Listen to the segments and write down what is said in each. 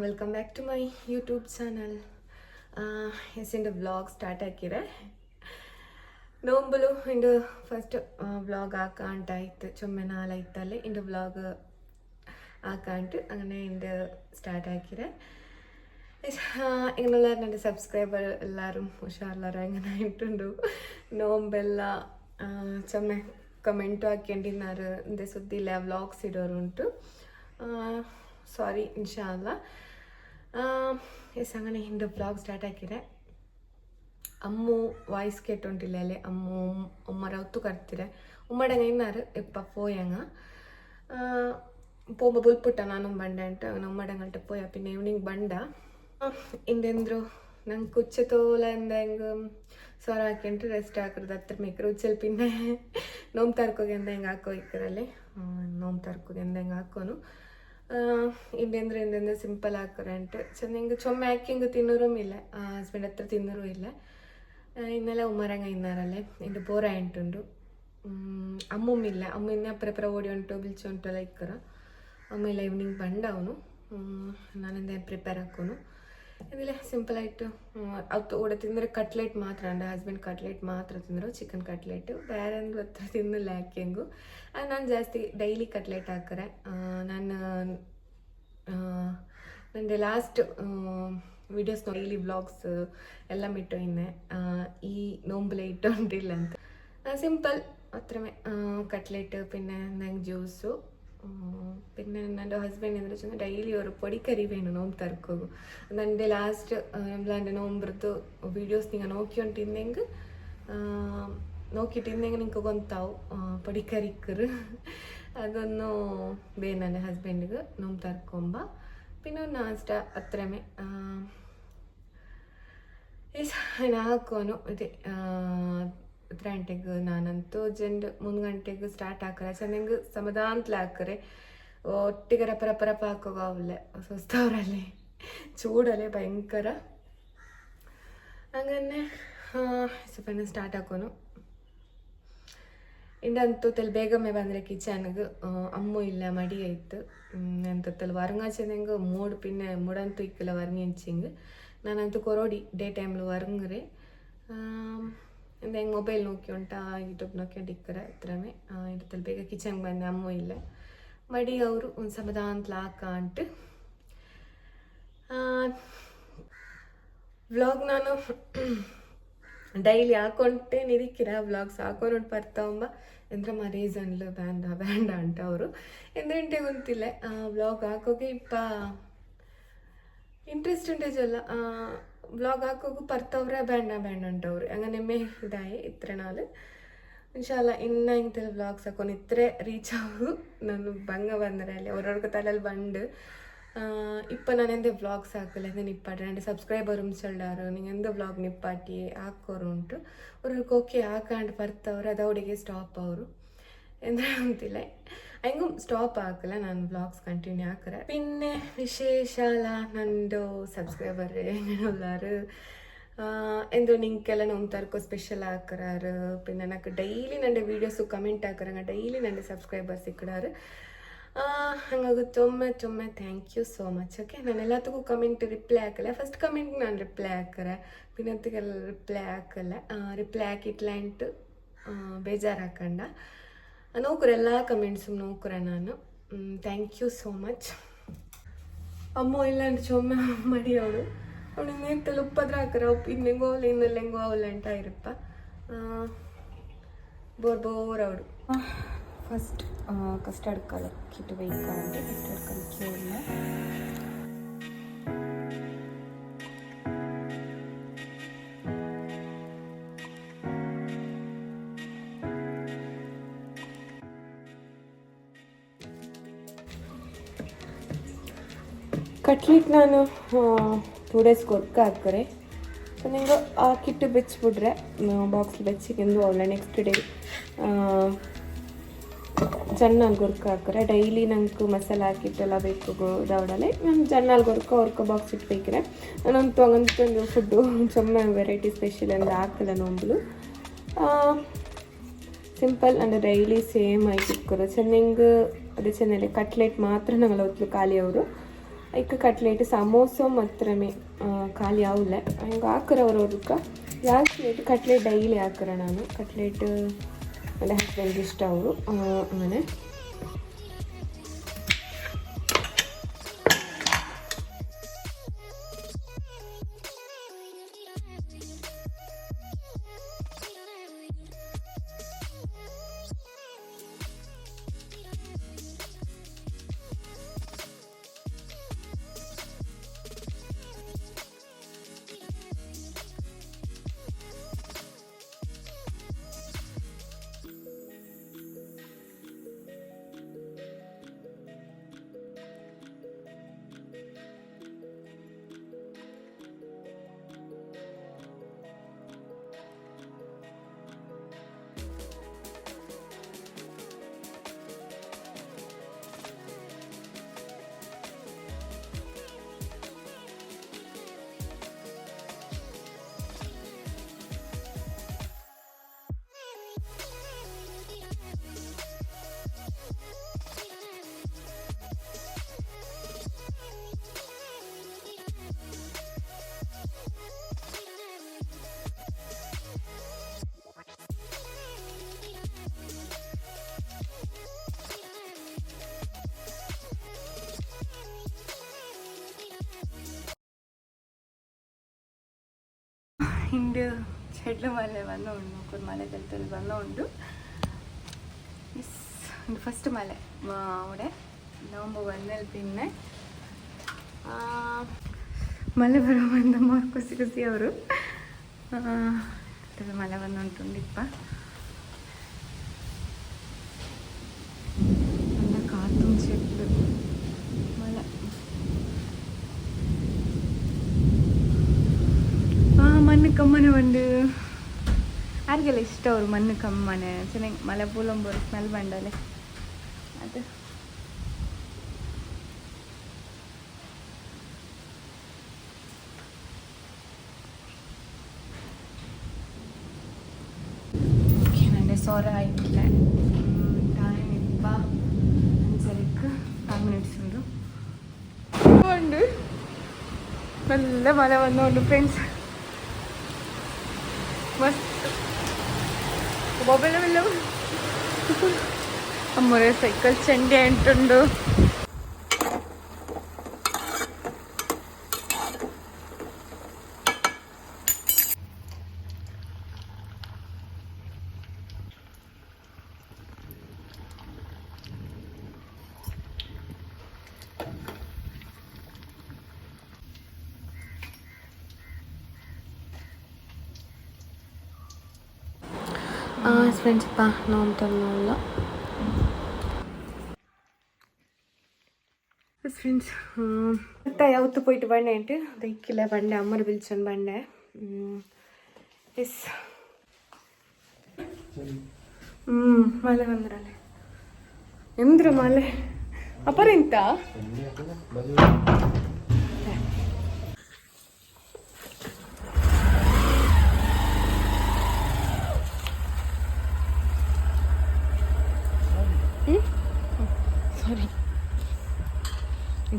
Welcome back to my YouTube channel ಎಸಿಂಡು vlog start ಹಾಕಿದೆ ನೋಂಬಲು ಇಂದು first vlog ಹಾಕಾಂಟ ಇತ್ತು ಚೊಮ್ಮೆ ನಾಲ್ ಇತ್ತಲ್ಲಿ ಇಂದು ವ್ಲಾಗ್ ಹಾಕಾಂಟು അങ്ങനെ ಇಂದು ಸ್ಟಾರ್ಟ್ ಹಾಕಿದೆ എങ്ങനെയുള്ള എൻ്റെ സബ്സ്ക്രൈബർ എല്ലാവരും ഉഷാറില്ലാരും എങ്ങനെ ആയിട്ടുണ്ട് നോമ്പെല്ല ചമ്മ കമൻറ്റ് ആക്കേണ്ടിന്നാറ് എൻ്റെ സുദ്ധിയില്ല വ്ളോഗ്സ് ഇടോറുണ്ട് സാറി ഇൻഷാല്ല ಎಸ್ ಹಂಗನೇ ಹಿಂದೆ ಬ್ಲಾಗ್ ಸ್ಟಾರ್ಟ್ ಆಗಿದೆ ಅಮ್ಮು ವಾಯ್ಸ್ ಕೇಟ್ಟೊಂಟಿಲ್ಲ ಅಲ್ಲಿ ಅಮ್ಮು ಅಮ್ಮರ ಹೊತ್ತು ಕರ್ತಿರೆ ಒಮ್ಮಡಂಗ ಇನ್ನಾರು ಇಪ್ಪ ಪೋಯಂಗ ಪೋಂಬ ಬುಲ್ಪುಟ್ಟ ನಾನು ಬಂಡೆ ಅಂತ ಒಮ್ಮಡಂಗಲ್ಟ ಪೋಯ ಪಿನ್ನ ಈವ್ನಿಂಗ್ ಬಂಡ ಇಂದೆಂದ್ರು ನಂಗೆ ಕುಚ್ಚ ತೋಲ ಎಂದ ಹೆಂಗೆ ಸೊರ ಹಾಕೊಂಡ್ರೆ ರೆಸ್ಟ್ ಹಾಕಿರೋದು ಹತ್ರ ಮೇಕ್ರೆ ಉಚ್ಚಲ್ ಪಿನ್ನೆ ನೋಮ್ ತರ್ಕೋಗೆ ಎಂದ ಹೆಂಗೆ ಹಾಕೋ ಇಕ್ಕರಲ್ಲಿ ನೋಮ್ ತರ್ಕೋಗೆ ಎಂದ ಹೆಂಗೆ ಹಾಕೋನು ಇಂದೆಂದ್ರೆ ಇಂದೆಂದ್ರೆ ಸಿಂಪಲ್ ಹಾಕೋರೆ ಅಂಟು ಹಿಂಗೆ ಚೊಮ್ಮೆ ಹಾಕಿಂಗ್ ತಿನ್ನೋರೂ ಇಲ್ಲ. ಹಸ್ಬೆಂಡ್ ಹತ್ರ ತಿನ್ನೋರೂ ಇಲ್ಲ. ಇನ್ನೆಲ್ಲ ಉಮ್ಮರಂಗ ಇನ್ನಾರಲ್ಲೇ. ಇಂದು ಬೋರ ಎಂಟುಂಡು. ಇಲ್ಲ. ಅಮ್ಮ ಇನ್ನೇ ಅಪ್ರಪರ ಓಡಿ ಉಂಟು ಬಿಲ್ಚು ಲೈಕ್ ಇಕ್ಕರ. ಆಮೇಲೆ ಈವ್ನಿಂಗ್ ಬಂಡ ಅವನು. ನಾನಿಂದ ಪ್ರಿಪೇರ್ ಹಾಕೋನು. ಇದಿಲ್ಲ ಸಿಂಪಲ್ ಆಯಿತು ಅವತ್ತು ಓಡ ತಿಂದರೆ ಕಟ್ಲೆಟ್ ಮಾತ್ರ ಅಂಡ ಹಸ್ಬೆಂಡ್ ಕಟ್ಲೆಟ್ ಮಾತ್ರ ತಿಂದರು ಚಿಕನ್ ಕಟ್ಲೆಟ್ ಬೇರೆ ಅಂದ್ರೆ ಹತ್ರ ತಿನ್ನಲ್ಲ ಯಾಕೆಂಗು ನಾನು ಜಾಸ್ತಿ ಡೈಲಿ ಕಟ್ಲೆಟ್ ಹಾಕರೆ ನಾನು ನಂದು ಲಾಸ್ಟ್ ವಿಡಿಯೋಸ್ ಡೈಲಿ ಬ್ಲಾಗ್ಸ್ ಎಲ್ಲ ಮಿಟ್ಟು ಇನ್ನೆ ಈ നോമ്പിലെ ഇട്ടോണ്ടില്ല സിമ്പിൾ അത്രമേ കട്ട്ലേറ്റ് പിന്നെ എന്തെങ്കിലും ജ്യൂസു പിന്നെ എന്റെ ഹസ്ബೆಂಡ್ ಏನು ಚೆಂದ ಡೈಲಿ ಅವರು ಪಡಿಕರಿ ವೇಣು ನೋಂಬು ತರ್ಕೋಗು ನಂಡೆ ലാസ്റ്റ് ನಮ್ಮಲಾಂಡೆ നോമ്പ്രത്ത് വീഡിയോസ് നിങ്ങൾ ನೋಕ್ಕೊಂಟಿಂದೆಂಗೆ നോക്കിയിട്ടിരുന്നെങ്കിൽ നിങ്ങൾക്ക് കൊന്താവും പൊടിക്കരിക്കറ് അതൊന്നും വേണം എന്റെ ഹസ്ബൻഡിക്ക് നോമ്പ് തറക്കുമ്പോൾ പിന്നെ ഒന്ന് ലാസ്റ്റ് അത്രമേ നാക്കോനും ഇത് ಗಂಟೆಗೆ ನಾನಂತೂ ಜಂಡ್ ಮೂರು ಗಂಟೆಗೆ ಸ್ಟಾರ್ಟ್ ಹಾಕರೆ ಚೆನ್ನಾಗಿ ಸಮಾಧಾನತ್ಲೆ ಹಾಕರೆ ಒಟ್ಟಿಗೆ ರಪ ರಪ ರಪ ಹಾಕೋಗಾವಲ್ಲೆ ಸ್ವಸ್ಥವ್ರಲ್ಲಿ ಚೂಡಲ್ಲೇ ಭಯಂಕರ ಹಂಗನ್ನೇ ಸ್ವಲ್ಪ ಸ್ಟಾರ್ಟ್ ಹಾಕೋನು ಇಂಡಂತೂ ತೆಲ್ ಬೇಗಮ್ಮೆ ಬಂದರೆ ಕಿಚನ್ಗೆ ಅಮ್ಮು ಇಲ್ಲ ಮಡಿ ಆಯ್ತು ಎಂತಲ್ಲಿ ವರ್ಗಾಚೆಂಗೆ ಮೂಡು ಪಿನ್ನೆ ಮೂಡಂತೂ ಇಕ್ಕಿಲ್ಲ ವರ್ಗಿಂಚಿಂಗ್ ನಾನಂತೂ ಕೊರೋಡಿ ಡೇ ಟೈಮ್ಲು ವರ್ಗ್ರೆ ಅಂದರೆ ಹೆಂಗೆ ಮೊಬೈಲ್ ನೋಡ್ಕೊಂಟ ಯೂಟ್ಯೂಬ್ ನೋಡ್ಕೊಂಡು ಇಕ್ಕರ ಈ ಥರನೇ ಇರ್ತಲ್ಲ ಬೇಗ ಕಿಚನ್ಗೆ ಬಂದೆ ಅಮ್ಮ ಇಲ್ಲ. ಮಡಿ ಅವರು ಒಂದು ಸಮಾಧಾನ ಹಾಕ ಅಂಟು. ವ್ಲಾಗ್ ನಾನು ಡೈಲಿ ಹಾಕೊಂಡೆ ನಿರಿಕ್ಕಿರ ವ್ಲಾಗ್ಸ್ ಹಾಕೊಂಡು ಬರ್ತಾವಂಬ ಎಂದ್ರ ಮಾ ರೀಸನ್ಲು ಬ್ಯಾಂಡ ಬ್ಯಾಂಡ ಅಂತ ಅವರು. ಎಂದೆಂಟೆ ಗೊತ್ತಿಲ್ಲ ವ್ಲಾಗ್ ಹಾಕೋಕೆ ಇಪ್ಪ ಇಂಟ್ರೆಸ್ಟ್ ಉಂಟೇಜಲ್ಲ വ്ലോഗ് ആക്കുക പുറത്തവരെ വേണ്ട വേണ്ടോറ് അങ്ങനെ മേ ഇതായി ഇത്ര നാൾ. ഇൻഷാല്ല ഇന്ന ഇങ്ങനത്തെ വ്ലോഗ്സ് ആക്കുന്നു ഇത്ര റീച്ച് ആവും. നന്ന് ഭംഗ വന്നരല്ലേ ഓരോർക്ക് തലൽ വണ്ട്. ഇപ്പൊ ഞാൻ എന്റെ വ്ലോഗ്സ് ആക്കല? നിപ്പാട്ടി? എന്റെ സബ്സ്ക്രൈബറും ചെല്ലാറും. നിങ്ങൾ എന്ത് വ്ലോഗ് നിപ്പാട്ടിയെ? ആക്കോറുണ്ട്. ഒരു കോക്കെ ആക്കാണ്ട് പുറത്തവർ അതോടെ സ്റ്റോപ്പ് ആവും. ಎಂದಿಲ್ಲ ಹೆಂಗು ಸ್ಟಾಪ್ ಆಗಲ್ಲ ನಾನು ಬ್ಲಾಗ್ಸ್ ಕಂಟಿನ್ಯೂ ಹಾಕ್ರೆ ಪಿನ್ನೆ ವಿಶೇಷ ಅಲ್ಲ ನಂದು ಸಬ್ಸ್ಕ್ರೈಬರ್ ಎಲ್ಲರೂ ಎಂದು ನಿಂಕೆಲ್ಲ ನಮ್ಮ ತರ್ಕು ಸ್ಪೆಷಲ್ ಹಾಕ್ರಾರು ಪಿನ್ನ ನನಗೆ ಡೈಲಿ ನಂಡೆ ವೀಡಿಯೋಸು ಕಮೆಂಟ್ ಹಾಕ್ರಂಗ ಡೈಲಿ ನಂಡೆ ಸಬ್ಸ್ಕ್ರೈಬರ್ಸ್ ಇಕ್ಕಡಾರು ಹಂಗಾಗಿ ತೊಮ್ಮೆ ತೊಮ್ಮೆ thank you so much okay ನಾನು ಎಲ್ಲದಕ್ಕೂ ಕಮೆಂಟ್ ರಿಪ್ಲೈ ಹಾಕಲ್ಲ ಫಸ್ಟ್ ಕಮೆಂಟ್ ನಾನು ರಿಪ್ಲೈ ಹಾಕ್ರೆ ಪಿನ್ನತ್ತಿಗೆಲ್ಲ ರಿಪ್ಲೈ ಹಾಕಲ್ಲ ರಿಪ್ಲೈ ಹಾಕಿಟ್ಲ ಇಂಟು ಬೇಜಾರು ಹಾಕೊಂಡ ನೋಕುರ ಎಲ್ಲ ಕಮೆಂಟ್ಸು ನೋಕುರ ನಾನು. ಥ್ಯಾಂಕ್ ಯು ಸೋ ಮಚ್ ಅಮ್ಮ ಇಲ್ಲ ಚೊಮ್ಮೆ ಮಡಿ ಅವಳು. ಅವಳು ನೇತಲ್ಲಿ ಉಪ್ಪದ್ರ ಹಾಕರ ಉಪ್ಪು ಇನ್ನೆಂಗೋ ಅವಳು ಇನ್ನೆಲ್ಲ ಹೆಂಗೋ ಅವಳು ಅಂಟ ಇರಪ್ಪ. ಬೋರ್ ಬೋರ್ ಅವಳು. ಫಸ್ಟ್ ಕಸ್ಟರ್ಡ್ ಕಲಕ್ಕಿಟ್ಟು ಬೇಕಂటే ಕಸ್ಟರ್ಡ್ ಕಟ್ಲಿಟ್ ನಾನು ಟೂ ಡೇಸ್ ಕೊರ್ಕ ಹಾಕ್ರೆ ಸೊ ನಿಂಗೆ ಆ ಕಿಟ್ಟು ಬೆಚ್ಚಿಬಿಟ್ರೆ ಬಾಕ್ಸ್ ಬೆಚ್ಚಿಗೆಂದು ಅವಳೆ ನೆಕ್ಸ್ಟ್ ಡೇ ಜನ್ನಲ್ಲಿ ಗೊರ್ಕ ಹಾಕ್ರೆ. ಡೈಲಿ ನಂಗೆ ಮಸಾಲೆ ಹಾಕಿಟ್ಟೆಲ್ಲ ಬೇಕು ದಾವಡಲೆ ನಾನು ಜನ್ನಾಲ್ ಗೊರ್ಕ ಅವ್ರಕ ಬಾಕ್ಸ್ ಇಟ್ಬೇಕ್ರೆ. ನಾನೊಂದು ತೊಗೊಂತಂದು ಫುಡ್ಡು ಚೊಮ್ಮೆ ವೆರೈಟಿ ಸ್ಪೆಷಲ್ ಅಂತ ಹಾಕಲ್ಲ ನೋಂಬಲು ಸಿಂಪಲ್ ಅಂದರೆ ಡೈಲಿ ಸೇಮ್ ಆಗಿ ಇಟ್ಕೊರು ಚೆನ್ನಾಗಿ ಅದೇ ಚೆನ್ನಲ್ಲಿ ಕಟ್ಲೆಟ್ ಮಾತ್ರ ನಂಗೆ ಹೊತ್ತು ಖಾಲಿ ಅವರು. ಐಕ ಕಟ್ಲೇಟ್ ಸಮೋಸ ಮಾತ್ರಮೆ ಖಾಲಿ ಆವಿಲ್ಲ ಹಂಗೆ ಹಾಕಿರೋರವ್ರಕ್ಕ ಜಾಸ್ತಿ ರೇಟ್ ಕಟ್ಲೇಟ್ ಡೈಲಿ ಹಾಕಿರ ನಾನು ಕಟ್ಲೇಟ್ ನನ್ನ ಹಸ್ಬೆಂಡ್ಗೆ ಇಷ್ಟ ಅವರು ಆಮೇಲೆ ಹಿಂಡು ಚೆಡ್ಲು ಮಲೆ ಬಂದು ಉಂಡು ಮುಕ್ಕುರ್ ಮಲೆ ಕಲ್ತಲ್ಲಿ ಬಂದು ಉಂಡು ಎಸ್ ಫಸ್ಟ್ ಮಲೆ ಅವಡೆ ನವಂಬರ್ ಒಂದಲ್ಲಿ ತಿನ್ನೆ ಮಲೆ ಬರೋ ಬಂದ ಮೋರ್ ಕುಸಿ ಕುಸಿ ಅವರು ಮಲೆ ಬಂದು ಉಂಟುಂಡಿಪ್ಪ ಎಲ್ಲ ಕಾರ್ತುಂಬ ಚೆಟ್ಲು ಮಣ್ಣು ಕಮ್ಮನೆ ಬಂದು ಯಾರಿಗೆಲ್ಲ ಇಷ್ಟ ಅವರು ಮಣ್ಣು ಕಮ್ಮನೆ ಚೆನ್ನಾಗಿ ಮಳೆ ಪೂಲಂಬರು ಸ್ಮೆಲ್ ಬಂಡಲೆ ಅದು ഓക്കെ എൻ്റെ സോറ ആയിട്ടില്ല ടൈം ഇപ്പം അഞ്ചരക്ക് ഫൈവ് മിനിറ്റ്സ് ഉണ്ട് ഉണ്ട് നല്ല മഴ വന്നുകൊണ്ട് ഫ്രണ്ട്സ് వెళ్ళ వెళ్ళ అమ్మరే సైకిల్ చండి అంటుండు ಫ್ರೆಂಡ್ಸ್ ಪಾ ನಾವು ತರಲ್ಲ ఫ్రెండ్స్ అంతా అవుతూ పోయిట్టు బండి అంటే దక్కిలే బండి అమ్మని పిలిచిన బండి ఎస్ మళ్ళీ వందరాలే ఎందుకు మళ్ళీ అపరింత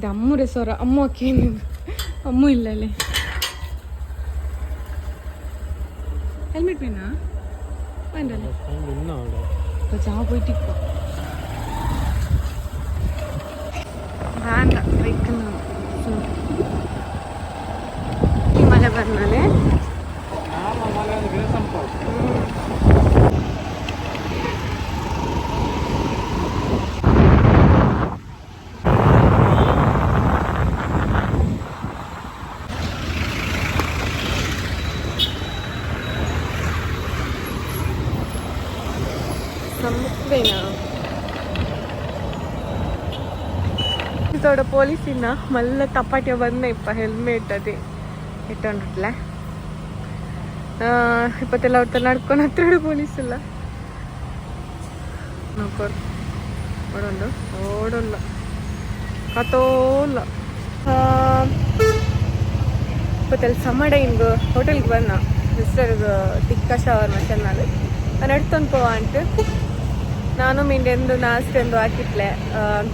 ಇದು ಅಮ್ಮೂರ ಸ್ವರ ಅಮ್ಮಕ್ಕೆ ಅಮ್ಮು ಇಲ್ಲ ಅಲ್ಲಿ ஹெல்மெட் வேணா? வேண்டாம் இப்போ ஜா போயிட்டு இப்போ. வேண்டாம் மழை வரனாலே. പറഞ്ഞാലേ നമുക്കേനാ ಇದ್ದೋಡ ಪೊಲೀಸಿನ ಮಲ್ಲ ತಪಾಟೆ ಬಂದ ಇಪ್ಪ ಹೆಲ್ಮೆಟ್ ಅದೇ ಇಟ್ಟೊಂಡ್ರಲ್ಲ ಇಪ್ಪತ್ತೆಲ್ಲ ಹೊತ್ತ ನಡ್ಕೊಂಡು ಹತ್ರ ಪೊಲೀಸ್ ಇಲ್ಲ ನೋಡ್ಕೊಡ್ ಓಡೊಂದು ಓಡಲ್ಲ ಕತೋಲ್ಲ ಇಪ್ಪತ್ತೆಲ್ಲ ಸಮಡ ಹಿಂಗೆ ಹೋಟೆಲ್ಗೆ ಬಂದ ಸಿಸ್ಟರ್ಗೆ ಟಿಕ್ಕ ಶವರ್ನ ಚೆನ್ನಾಗಿ ನಾನು ಎಡ್ತೊಂದು ಪೋವ ಅಂಟು ನಾನು ಮಿಂಡೆಂದು ನಾಸ್ಟೆಂದು ಹಾಕಿಟ್ಲೆ.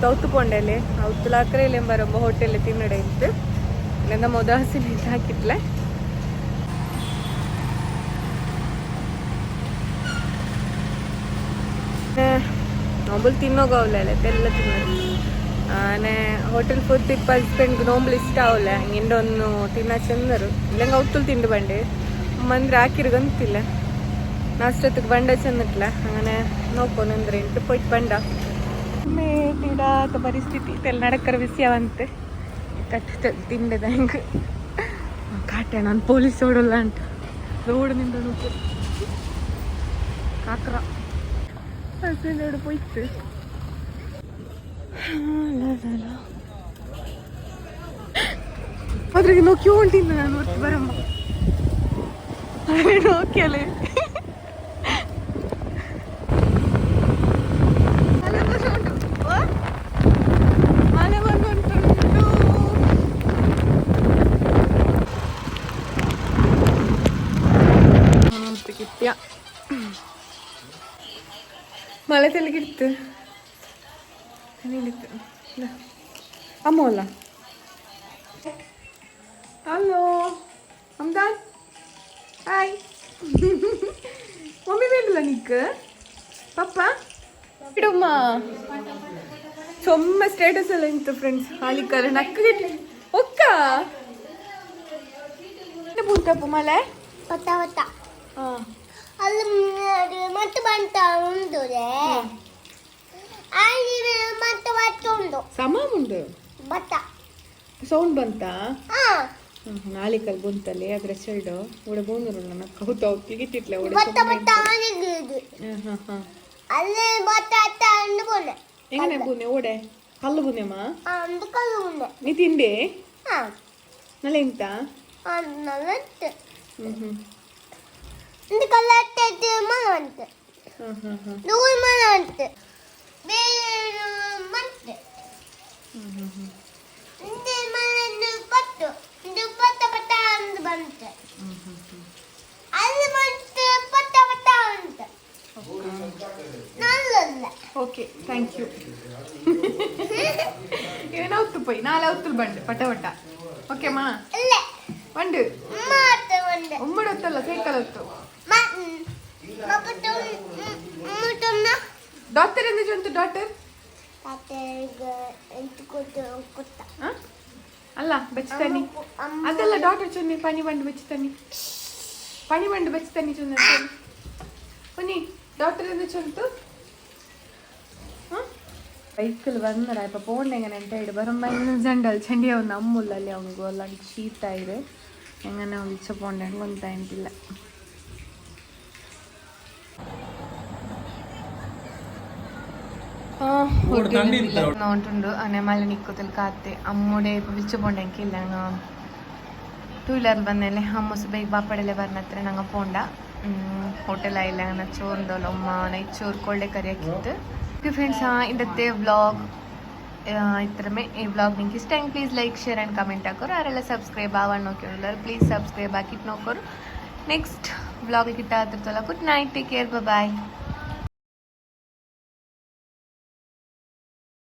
ತೌತುಕೊಂಡೆಲೆ ಅವತ್ತು ಲಾಕ್ರೆಯಲ್ಲಿ ಬರೊಬ್ಬ ಹೋಟೆಲ್ ತಿನ್ನಡೆ ಇತ್ತು. ನನ್ನ ಮೊದ ಹಸಿನ ಹಾಕಿಟ್ಲೆ. ನೋಂಬಲ್ ತಿನ್ನೋಗವಲ್ಲ ತೆಲ್ಲ ತಿನ್ನೋದು. ಆನೆ ಹೋಟೆಲ್ ಫುಡ್ ಹಸ್ಬೆಂಡ್ ನೋಂಬಲ್ ಇಷ್ಟ ಅವಲ್ಲ ಒಂದು ತಿನ್ನ ಚಂದರು. ಇಲ್ಲಂಗೆ ಅವತ್ತಲ್ ತಿಂಡು ಬಂಡೆ. ಮಂದ್ರೆ ಹಾಕಿರ್ಗಂತಿಲ್ಲ. ನಾಷ್ಟೊತ್ತಿಗೆ ಬಂಡ ಚೆನ್ನಟ್ಲ അങ്ങനെ ನೋಡ್ಕೊಂಡ್ರೆ ಇಂತ ಪೋಯ್ತು ಬಂಡ ಮೇಟಿಡಾತ ಪರಿಸ್ಥಿತಿ ತೆಲ್ ನಡಕರ ವಿಷಯವಂತೆ ಕಟ್ಟ ತಿಂಡದ ಹೆಂಗೆ ಕಾಟೆ ನಾನು ಪೊಲೀಸ್ ಓಡಲ್ಲ ಅಂತ ರೋಡ್ನಿಂದ ನೋಡ್ತು ಕಾಕ್ರ ಹಸಿನೋಡು ಪೋಯ್ತು ಅದ್ರಿಗೆ ನೋಕಿ ಹೊಂಟಿದ್ದ ನಾನು ಒಟ್ಟು ಬರಮ್ಮ ನೋಕಿಯಲೆ കുളിക്കാം മല തെളിക്ക് എടുത്ത് അമ്മ അല്ല ഹലോ. അംദാൻ. ഹായ്. മമ്മി വേണ്ടല്ല നിക്ക്? പപ്പ? ഇടുമ്മ ചൊമ്മ സ്റ്റാറ്റസ് അല്ല എനിക്ക് ഫ്രണ്ട്സ് ആലിക്കാല നക്ക് കിട്ടി. ഒക്ക. പൂത്തപ്പോ മല പത്താ പത്താ ആ. ಅಲ್ಲಿ ಮತ್ತೆ ಬಂತ ಉಂಡುರೆ ಅಲ್ಲಿ ಮತ್ತೆ ಮತ್ತೆ ಉಂಡು. ಸಮ ಉಂಡು? ಭತ್ತ ಸೌಂಡ್ ಬಂತಾ? ಹಾ. ನಾಳಿಕಲ್ ಬಂತಲ್ಲಿ ಅದ್ರ ಸೈಡು ಉಡ ಬೋನರು ನನ್ನ ಕೌತ ತಿಗಿತಿಟ್ಲೆ ಬತ್ತ ಭತ್ತ ಭತ್ತ ಅಲ್ಲಿ ಭತ್ತ ಅತ್ತ ಅಂದು ಕೊಂಡೆ ಹೆಂಗನೆ ಬೂನೆ ಓಡೆ ಕಲ್ಲು ಬೂನೆಮ್ಮ ಅಂದು ಕಲ್ಲು ಬೂನೆ ನೀ ತಿಂಡಿ ಹಾ. ನಲೆ ಎಂತ ನಲ್ಲತ್ತೆ ಹ್ಞೂ ಹ್ಞೂ ಇಂದು ಕಲ್ಲು ಅತ್ತೆ ಮನ ಅಂತೆ ಹಾಂ ಹಾಂ ಹಾಂ ನೂರು ಮನ ಅಂತೆ ಬೇರೆ ಮಂತೆ ಇಂದು ಮನೆ ಪತ್ತು ಇಂದು ಪತ್ತ ಪತ್ತ ಅಂದು ಬಂತೆ ಅಲ್ಲಿ ಮತ್ತೆ ಪತ್ತ ಪತ್ತ ಅಂತ ನಲ್ಲಲ್ಲ ಓಕೆ ಥ್ಯಾಂಕ್ ಯು ಏನೌತ್ತು ಪೈ ನಾಳೆ ಅವತ್ತು ಬಂಡು ಪಟ ಪಟ ಓಕೆ ಮಾ ಇಲ್ಲ ಬಂಡು ಮಾತ ಒಂದೆ ಒಮ್ಮಡೆ ಹೊತ್ತಲ್ಲ ಸೈಕಲ್ ಹೊತ್ತು ಮಕ್ಕಳು ಮುಟ್ಟನ್ನ ಡಾಕ್ಟರ್ ಎಂದ ಜೊಂತು ಡಾಕ್ಟರ್? ಎಂಟು ಅಲ್ಲ ಬೆಚ್ಚತನಿ ಅದಲ್ಲ ಡಾಕ್ಟರ್ ಚೊನ್ನಿ, ಪನಿ ಬಂಡು ಬೆಚ್ಚತನಿ ಪನಿ ಬಂಡು ಬೆಚ್ಚತನಿ ಚೊನ್ನ ಪನಿ ಡಾಕ್ಟರ್ ಎಂದ ಚೊಂತು ಬೈಕಲ್ಲಿ ಬಂದ್ರೆ ಇಪ್ಪ ಪೋಂಡೆಂಗನೆ ಅಂತ ಹೇಳಿ. ಬರಂಬ ಜಂಡಲ್ ಚಂಡಿ ಅವ್ನು ನಮ್ಮಲ್ಲಿ ಅವನಿಗೂ ಅಲ್ಲ ಶೀತ ಇದೆ. ಹೆಂಗನ ಇಚ್ಚ ಪೋಂಡೆ ಅಂತ ఉంటుండు అనే మళ్ళీ నీకు కాతే అమ్ముడే పిలిచిపోండానికి వెళ్ళాను ಟೂ ವೀಲರ್ ಬಂದಮೇಲೆ ಹಮ್ಮಸ್ ಬೈಕ್ ಬಾಪಡೆಲೆ ಬರ್ನತ್ರ ನಂಗೆ ಪೋಂಡ ಹೋಟೆಲ್ ಇಲ್ಲ ನಾ ಚೋರ್ದೋಲ್ಲ ಅಮ್ಮ ನೈಟ್ ಚೋರ್ ಕೊಳ್ಳೆ ಕರಿಯಾಕಿತ್ತು. ಫ್ರೆಂಡ್ಸ್ ಇಂದತ್ತೆ ವ್ಲಾಗ್ ಇತರ ಮೇ ಈ ವ್ಲಾಗ್ ನಿಂಗೆ ಇಷ್ಟ ಹೆಂಗೆ? Please like share and comment ಹಾಕೋರು. ಅವರೆಲ್ಲ ಸಬ್ಸ್ಕ್ರೈಬ್ ಆವಣ್ಣ ನೋಕ್ಯೋಲ್ಲ ಪ್ಲೀಸ್ ನೆಕ್ಸ್ಟ್ ವ್ಲಾಗ್ ಗಿಟ್ಟ ಆಗ್ತಿರ್ತಲ್ಲ good night take care bye